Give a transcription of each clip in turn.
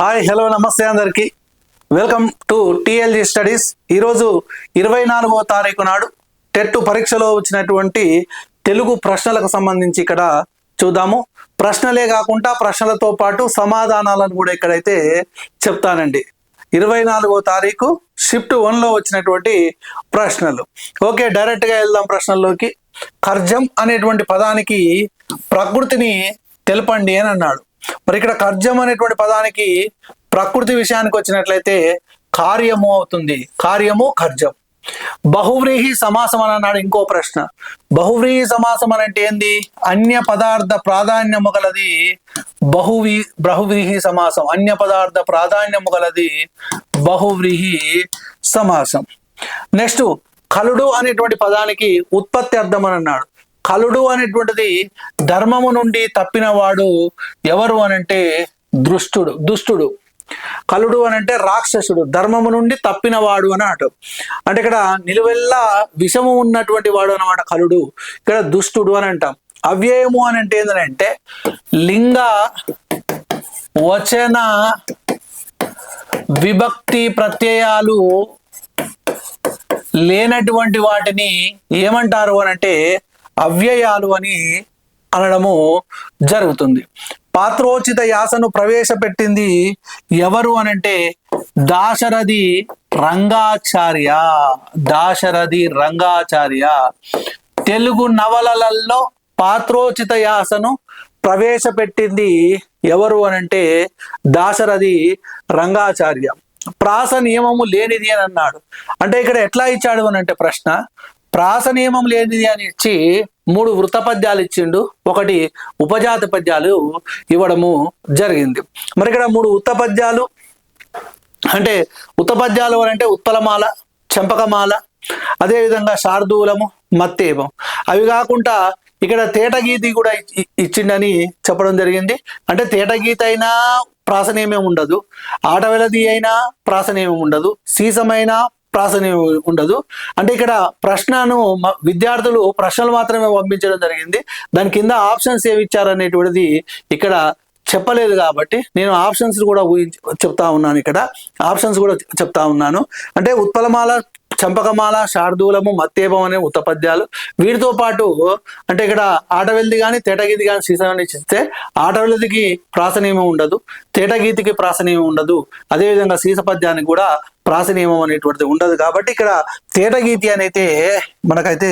Hi hello నమస్తే అందరికి. Welcome to టిఎల్జి studies ఈరోజు ఇరవై నాలుగవ తారీఖు నాడు టెట్ పరీక్షలో వచ్చినటువంటి తెలుగు ప్రశ్నలకు సంబంధించి ఇక్కడ చూద్దాము. ప్రశ్నలే కాకుండా ప్రశ్నలతో పాటు సమాధానాలను కూడా ఇక్కడైతే చెప్తానండి. ఇరవై నాలుగో తారీఖు షిఫ్ట్ వన్లో వచ్చినటువంటి ప్రశ్నలు. ఓకే డైరెక్ట్గా వెళ్దాం ప్రశ్నల్లోకి. ఖర్జం అనేటువంటి పదానికి ప్రకృతిని తెలపండి అని అన్నాడు. మరి ఇక్కడ ఖర్జం అనేటువంటి పదానికి ప్రకృతి విషయానికి వచ్చినట్లయితే కార్యము అవుతుంది. కార్యము ఖర్జం. బహువ్రీహి సమాసం అని అన్నాడు ఇంకో ప్రశ్న. బహువ్రీహి సమాసం అని అంటే ఏంది? అన్య పదార్థ ప్రాధాన్యము గలది బహువి బహువ్రీహి సమాసం. అన్య పదార్థ ప్రాధాన్యము గలది బహువ్రీహి సమాసం. నెక్స్ట్ కలుడు అనేటువంటి పదానికి ఉత్పత్తి అర్థం అని అన్నాడు. కలుడు అనేటువంటిది ధర్మము నుండి తప్పినవాడు ఎవరు అనంటే దృష్టుడు దుష్టుడు. కలుడు అని అంటే రాక్షసుడు ధర్మము నుండి తప్పినవాడు అని అటు. అంటే ఇక్కడ నిలువెల్లా విషము ఉన్నటువంటి వాడు అనమాట కలుడు. ఇక్కడ దుష్టుడు అని అంటాం. అవ్యయము అని అంటే ఏంటంటే లింగ వచన విభక్తి ప్రత్యయాలు లేనటువంటి వాటిని ఏమంటారు అని అంటే అవ్యయాలు అని అనడము జరుగుతుంది. పాత్రోచిత యాసను ప్రవేశపెట్టింది ఎవరు అనంటే దాశరథి రంగాచార్య. దాశరథి రంగాచార్య. తెలుగు నవలలలో పాత్రోచిత యాసను ప్రవేశపెట్టింది ఎవరు అనంటే దాశరథి రంగాచార్య. ప్రాస నియమము లేనిది అని అన్నాడు. అంటే ఇక్కడ ఎట్లా ఇచ్చాడు అని అంటే ప్రశ్న ప్రాస నియమం లేనిది అని ఇచ్చి మూడు వృత్త పద్యాలు ఇచ్చిండు. ఒకటి ఉపజాత పద్యాలు ఇవ్వడము జరిగింది. మరి ఇక్కడ మూడు ఉత్త పద్యాలు అంటే ఉత్తపద్యాలు అని అంటే ఉత్పలమాల చెంపకమాల అదేవిధంగా శార్దూలము మత్తేపం అవి కాకుండా ఇక్కడ తేటగీతి కూడా ఇచ్చిండని చెప్పడం జరిగింది. అంటే తేటగీత అయినా ప్రాసనేమం ఉండదు. ఆటవెలది అయినా ప్రాసనేమం ఉండదు. సీసమైనా ప్రాసనేమం ఉండదు. అంటే ఇక్కడ ప్రశ్నను విద్యార్థులు ప్రశ్నలు మాత్రమే పంపించడం జరిగింది. దాని కింద ఆప్షన్స్ ఏమి ఇచ్చారనేటువంటిది ఇక్కడ చెప్పలేదు కాబట్టి నేను ఆప్షన్స్ కూడా ఊహించి చెప్తా ఉన్నాను ఇక్కడ. ఆప్షన్స్ కూడా చెప్తా ఉన్నాను. అంటే ఉత్పలమాల చంపకమాల శార్దూలము మత్తేపం అనే ఉత్తపద్యాలు వీటితో పాటు అంటే ఇక్కడ ఆటవెల్ది కానీ తేటగీతి కానీ సీసాన్ని ఇస్తే ఆటవెల్దికి ప్రాసనీయం ఉండదు తేటగీతికి ప్రాసనీయం ఉండదు. అదేవిధంగా సీసపద్యానికి కూడా ప్రాసనీయం అనేటువంటిది ఉండదు. కాబట్టి ఇక్కడ తేటగీతి అనైతే మనకైతే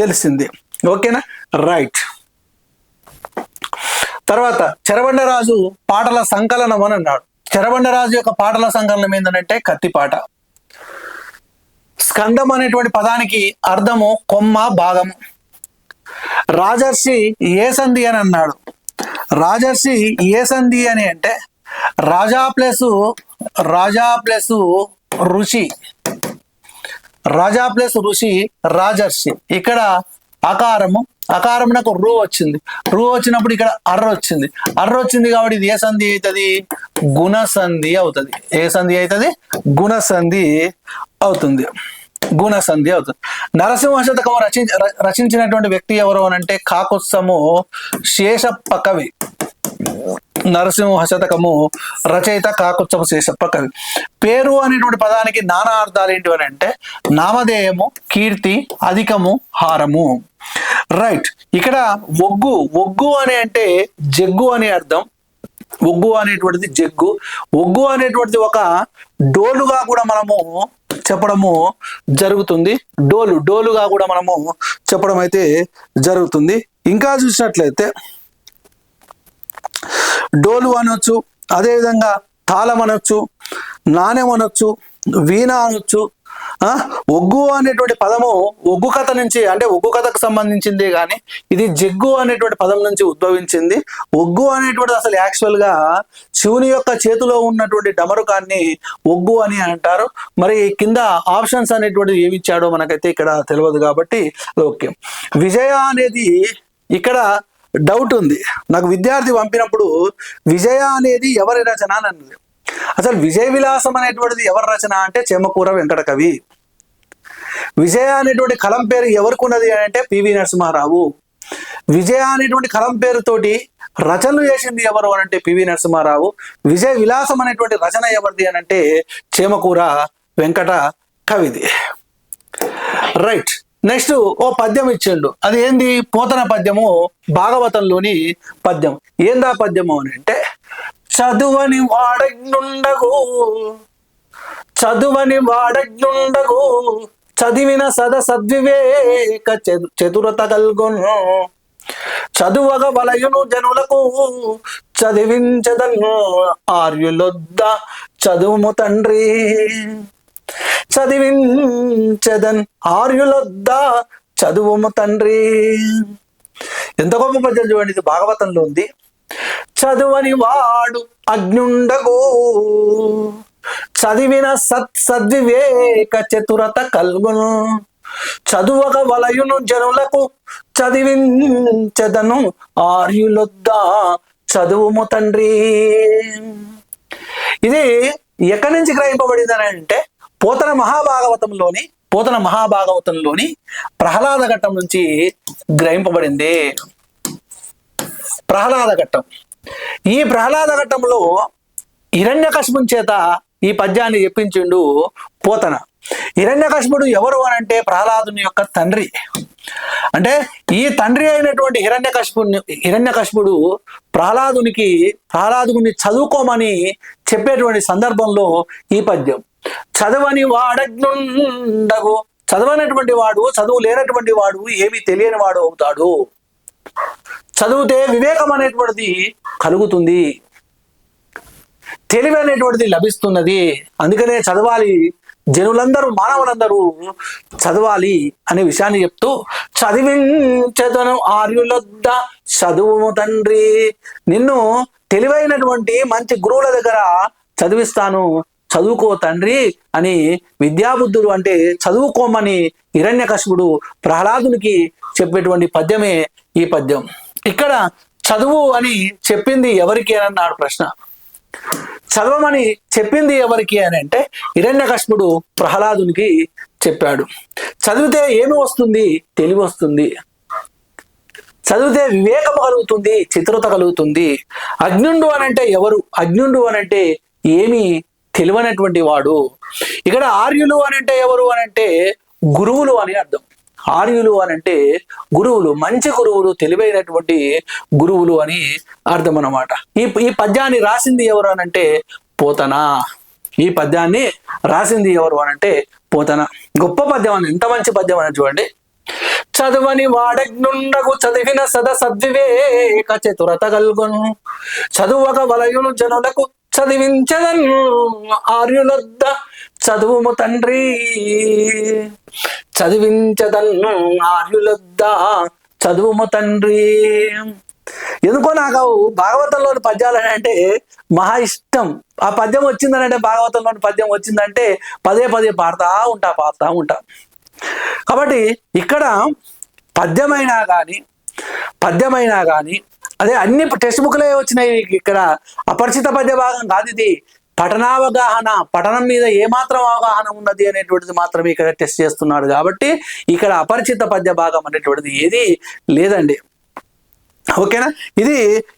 తెలిసింది. ఓకేనా? రైట్. తర్వాత చెరబండరాజు పాటల సంకలనం అని అన్నాడు. చెరబండరాజు యొక్క పాటల సంకలనం ఏంటంటే కత్తిపాట. స్కందం అనేటువంటి పదానికి అర్థము కొమ్మ భాగము. రాజర్షి ఏ సంధి అని అన్నాడు. రాజర్షి ఏ సంధి అని అంటే రాజా ప్లస్ రాజా ప్లస్ ఋషి. రాజా ప్లస్ ఋషి రాజర్షి. ఇక్కడ అకారము అకారమునకు రూ వచ్చింది. రూ వచ్చినప్పుడు ఇక్కడ అర్ర వచ్చింది. అర్ర వచ్చింది కాబట్టి ఇది ఏ సంధి అవుతుంది? గుణసంధి అవుతుంది. ఏ సంధి అవుతుంది? గుణసంధి అవుతుంది. గుణ సంధి అవుతుంది. నరసింహ శతకం రచించ రచించినటువంటి వ్యక్తి ఎవరు అని అంటే కాకుత్సము శేషప్ప కవి నరసింహ శతకము రచయిత కాకుత్సవ శేషప్ప కవి పేరు అనేటువంటి పదానికి నానా అర్థాలు ఏంటి అని అంటే నామధేయము కీర్తి అధికము హారము. రైట్. ఇక్కడ ఒగ్గు ఒగ్గు అని అంటే జగ్గు అనే అర్థం. ఒగ్గు అనేటువంటిది జగ్గు. ఒగ్గు అనేటువంటిది ఒక డోలుగా కూడా మనము చెప్పడము జరుగుతుంది. డోలు డోలుగా కూడా మనము చెప్పడం అయితే జరుగుతుంది. ఇంకా చూసినట్లయితే డోలు అనొచ్చు అదేవిధంగా తాళం అనొచ్చు నాణ్యం అనొచ్చు వీణ అనొచ్చు ఒగ్గు అనేటువంటి పదము ఒగ్గు కథ నుంచి అంటే ఒగ్గు కథకు సంబంధించిందే కానీ ఇది జగ్గు అనేటువంటి పదం నుంచి ఉద్భవించింది. ఒగ్గు అనేటువంటి అసలు యాక్చువల్గా శివుని యొక్క చేతిలో ఉన్నటువంటి డమరుకాన్ని ఒగ్గు అని అంటారు. మరి కింద ఆప్షన్స్ అనేటువంటిది ఏమి ఇచ్చాడో మనకైతే ఇక్కడ తెలియదు కాబట్టి ఓకే. విజయ అనేది ఇక్కడ డౌట్ ఉంది. నాకు విద్యార్థి పంపినప్పుడు విజయ అనేది ఎవరి రచన అని అన్నది. అసలు విజయ విలాసం అనేటువంటిది ఎవరి రచన అంటే చెమ్మకూర వెంకట కవి విజయ అనేటువంటి కలం పేరు ఎవరికి ఉన్నది అని అంటే పివి నరసింహారావు. విజయ అనేటువంటి కలం పేరుతోటి రచనలు చేసింది ఎవరు అని అంటే పివి నరసింహారావు. విజయ విలాసం అనేటువంటి రచన ఎవరిది అని అంటే చేమకూర వెంకట కవిది. రైట్. నెక్స్ట్ ఓ పద్యం ఇచ్చిండు. అది ఏంది? పోతన పద్యము భాగవతంలోని పద్యం. ఏందా పద్యము అని అంటే చదువని వాడగ్నుండగు చదువని వాడగ్నుండగు చదివిన సద సద్వివేక చదు- చతురత కల్గొను. చదువగ వలయును జనులకు చదివించదన్ను ఆర్యులొద్ద చదువుము తండ్రి. చదివించదన్ ఆర్యులొద్ద చదువుము తండ్రి. ఎంత గొప్ప పద్యం చూడండి ఇది భాగవతంలో ఉంది. చదువని వాడు అగ్నుండగో. చదివిన సత్ సద్వివేక చతురత కల్గును. చదువక వలయును జనులకు చదివించదను ఆర్యులొద్దా చదువుము తండ్రి. ఇది ఎక్కడి నుంచి గ్రహింపబడిందని అంటే పోతన మహాభాగవతంలోని పోతన మహాభాగవతంలోని ప్రహ్లాద ఘట్టం నుంచి గ్రహింపబడింది. ప్రహ్లాద ఘట్టం ఈ ప్రహ్లాద ఘట్టంలో హిరణ్యకశిపుని చేత ఈ పద్యాన్ని చెప్పించిండు పోతన. హిరణ్యకశిపుడు ఎవరు అని అంటే ప్రహ్లాదుని యొక్క తండ్రి. అంటే ఈ తండ్రి అయినటువంటి హిరణ్యకశిపుని హిరణ్యకశిపుడు ప్రహ్లాదునికి ప్రహ్లాదుని చదువుకోమని చెప్పేటువంటి సందర్భంలో ఈ పద్యం. చదవని వాడగ్నుండగు చదవనటువంటి వాడు చదువు లేనటువంటి వాడు ఏమీ తెలియని వాడు అవుతాడు. చదివితే వివేకం అనేటువంటిది కలుగుతుంది. తెలివి అనేటువంటిది లభిస్తున్నది. అందుకనే చదవాలి. జనులందరూ మానవులందరూ చదవాలి అనే విషయాన్ని చెప్తూ చదివించదను ఆర్యులొద్ద. చదువు తండ్రి. నిన్ను తెలివైనటువంటి మంచి గురువుల దగ్గర చదివిస్తాను. చదువుకో తండ్రి అని విద్యాబుద్ధుడు అంటే చదువుకోమని హిరణ్యకశిపుడు ప్రహ్లాదునికి చెప్పేటువంటి పద్యమే ఈ పద్యం. ఇక్కడ చదువు అని చెప్పింది ఎవరికి అని అన్నాడు ప్రశ్న. చదవమని చెప్పింది ఎవరికి అని అంటే హిరణ్యకశిపుడు ప్రహ్లాదునికి చెప్పాడు. చదివితే ఏమి వస్తుంది? తెలివి వస్తుంది. చదివితే వివేకం కలుగుతుంది చిత్రత కలుగుతుంది. అజ్ఞుండు అనంటే ఎవరు? అజ్ఞుండు అనంటే ఏమి తెలివనటువంటి వాడు. ఇక్కడ ఆర్యులు అనంటే ఎవరు అనంటే గురువులు అని అర్థం. ఆర్యులు అని అంటే గురువులు మంచి గురువులు తెలివైనటువంటి గురువులు అని అర్థం అన్నమాట ఈ ఈ పద్యాన్ని రాసింది ఎవరు అనంటే పోతనా? ఈ పద్యాన్ని రాసింది ఎవరు అనంటే పోతన? గొప్ప పద్యం అని ఎంత మంచి పద్యం అని చూడండి. చదువని వాడగ్నుండగు చదివిన సద సద్వివేక చతురత కల్గొను. చదువక వలయును జనులకు చదివించదను ఆర్యులొద్ద. చదువుము తండ్రి. చదివించదన్ను ఆర్యులొద్ద. చదువుము తండ్రి. ఎందుకో నాకు భాగవతంలోని పద్యాలు అని అంటే మహా ఇష్టం. ఆ పద్యం వచ్చిందనంటే భాగవతంలోని పద్యం వచ్చిందంటే పదే పదే పాడుతా ఉంటా పాడుతా ఉంటా. కాబట్టి ఇక్కడ పద్యమైనా కానీ పద్యమైనా కానీ అదే అన్ని టెక్స్ట్ బుక్లే వచ్చినాయి ఇక్కడ. అపరిచిత పద్య భాగం కాదు ఇది. పఠనావగాహన పఠనం మీద ఏమాత్రం అవగాహన ఉన్నది అనేటువంటిది మాత్రమే ఇక్కడ టెస్ట్ చేస్తున్నాడు కాబట్టి ఇక్కడ అపరిచిత పద్య భాగం అనేటువంటిది ఏది లేదండి. ఓకేనా? ఇది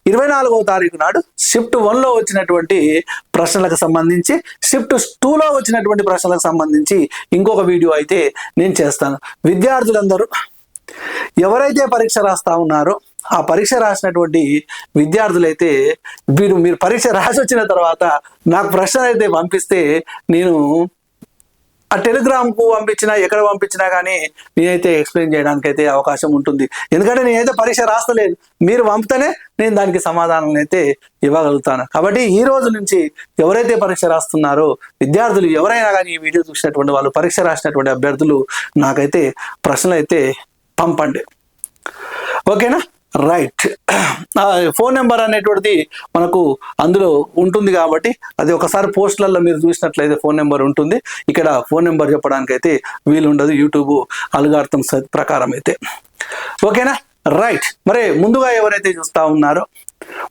ఇరవై నాలుగవ తారీఖు నాడు షిఫ్ట్ వన్లో వచ్చినటువంటి ప్రశ్నలకు సంబంధించి షిఫ్ట్ టూలో వచ్చినటువంటి ప్రశ్నలకు సంబంధించి ఇంకొక వీడియో అయితే నేను చేస్తాను. విద్యార్థులందరూ ఎవరైతే పరీక్ష రాస్తా ఉన్నారో ఆ పరీక్ష రాసినటువంటి విద్యార్థులైతే మీరు మీరు పరీక్ష రాసి వచ్చిన తర్వాత నాకు ప్రశ్న అయితే పంపిస్తే నేను ఆ టెలిగ్రామ్కు పంపించినా ఎక్కడ పంపించినా కానీ నేనైతే ఎక్స్ప్లెయిన్ చేయడానికి అయితే అవకాశం ఉంటుంది. ఎందుకంటే నేనైతే పరీక్ష రాస్తలేదు. మీరు పంపితేనే నేను దానికి సమాధానం అయితే ఇవ్వగలుగుతాను. కాబట్టి ఈ రోజు నుంచి ఎవరైతే పరీక్ష రాస్తున్నారో విద్యార్థులు ఎవరైనా కానీ ఈ వీడియో చూసినటువంటి వాళ్ళు పరీక్ష రాసినటువంటి అభ్యర్థులు నాకైతే ప్రశ్నలు అయితే పంపండి. ఓకేనా? రైట్. ఫోన్ నెంబర్ అనేటువంటిది మనకు అందులో ఉంటుంది కాబట్టి అది ఒకసారి పోస్టులలో మీరు చూసినట్లయితే ఫోన్ నెంబర్ ఉంటుంది. ఇక్కడ ఫోన్ నెంబర్ చెప్పడానికి అయితే వీలు ఉండదు యూట్యూబ్ అల్గార్థం ప్రకారం అయితే. ఓకేనా? రైట్. మరి ముందుగా ఎవరైతే చూస్తా ఉన్నారో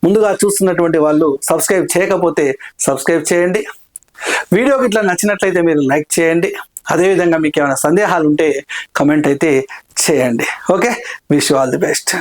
ముందుగా చూస్తున్నటువంటి వాళ్ళు సబ్స్క్రైబ్ చేయకపోతే సబ్స్క్రైబ్ చేయండి. వీడియోకి ఇట్లా నచ్చినట్లయితే మీరు లైక్ చేయండి. అదేవిధంగా మీకు ఏమైనా సందేహాలు ఉంటే కమెంట్ అయితే చేయండి. Okay? Wish all the best.